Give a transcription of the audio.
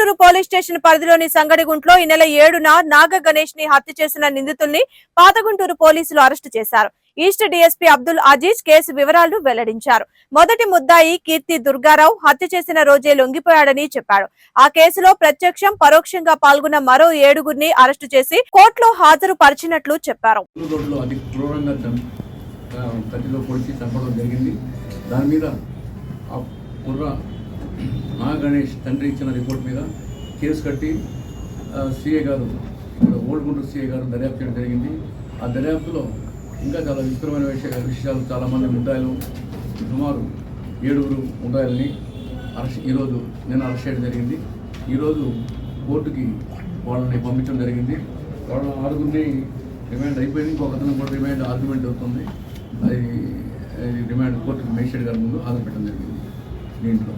Police station పరిధిలోని సంగడిగుంట్లో ఈ నెల ఏడున నాగ గణేష్ని హత్య చేసిన నిందితుల్ని పాతగుంటూరు పోలీసులు అరెస్టు చేశారు. East DSP Abdul Aziz case వివరాలు వెల్లడించారు. మొదటి ముద్దాయి కీర్తి దుర్గారావు హత్య చేసిన రోజే లొంగిపోయాడని చెప్పాడు. ఆ కేసులో ప్రత్యక్షం పరోక్షంగా పాల్గొన్న మరో ఏడుగురిని అరెస్టు చేసి కోర్టులో హాజరు పరిచినట్లు చెప్పారు దాని మీద ఆ గణేష్ తండ్రి ఇచ్చిన రిపోర్ట్ మీద కేసు కట్టి సిఏ గారు ఇక్కడ ఓల్డ్ గుంటూరు సిఏ గారు దర్యాప్తు చేయడం జరిగింది. ఆ దర్యాప్తులో ఇంకా చాలా విస్తృతమైన విషయ విషయాలు చాలామంది ముద్దాయిలు సుమారు ఏడుగురు ముద్దాయిల్ని అరెస్ట్ ఈరోజు నేను అరెస్ట్ చేయడం జరిగింది. ఈరోజు కోర్టుకి వాళ్ళని పంపించడం జరిగింది. వాళ్ళ ఆరుగురిని రిమాండ్ అయిపోయింది. ఇంకొక అతను కూడా రిమాండ్ ఆర్గ్యుమెంట్ అవుతుంది అది రిమాండ్ కోర్టుకి మేజిస్ట్రేట్ గారి ముందు హాజరు పెట్టడం జరిగింది. దీంట్లో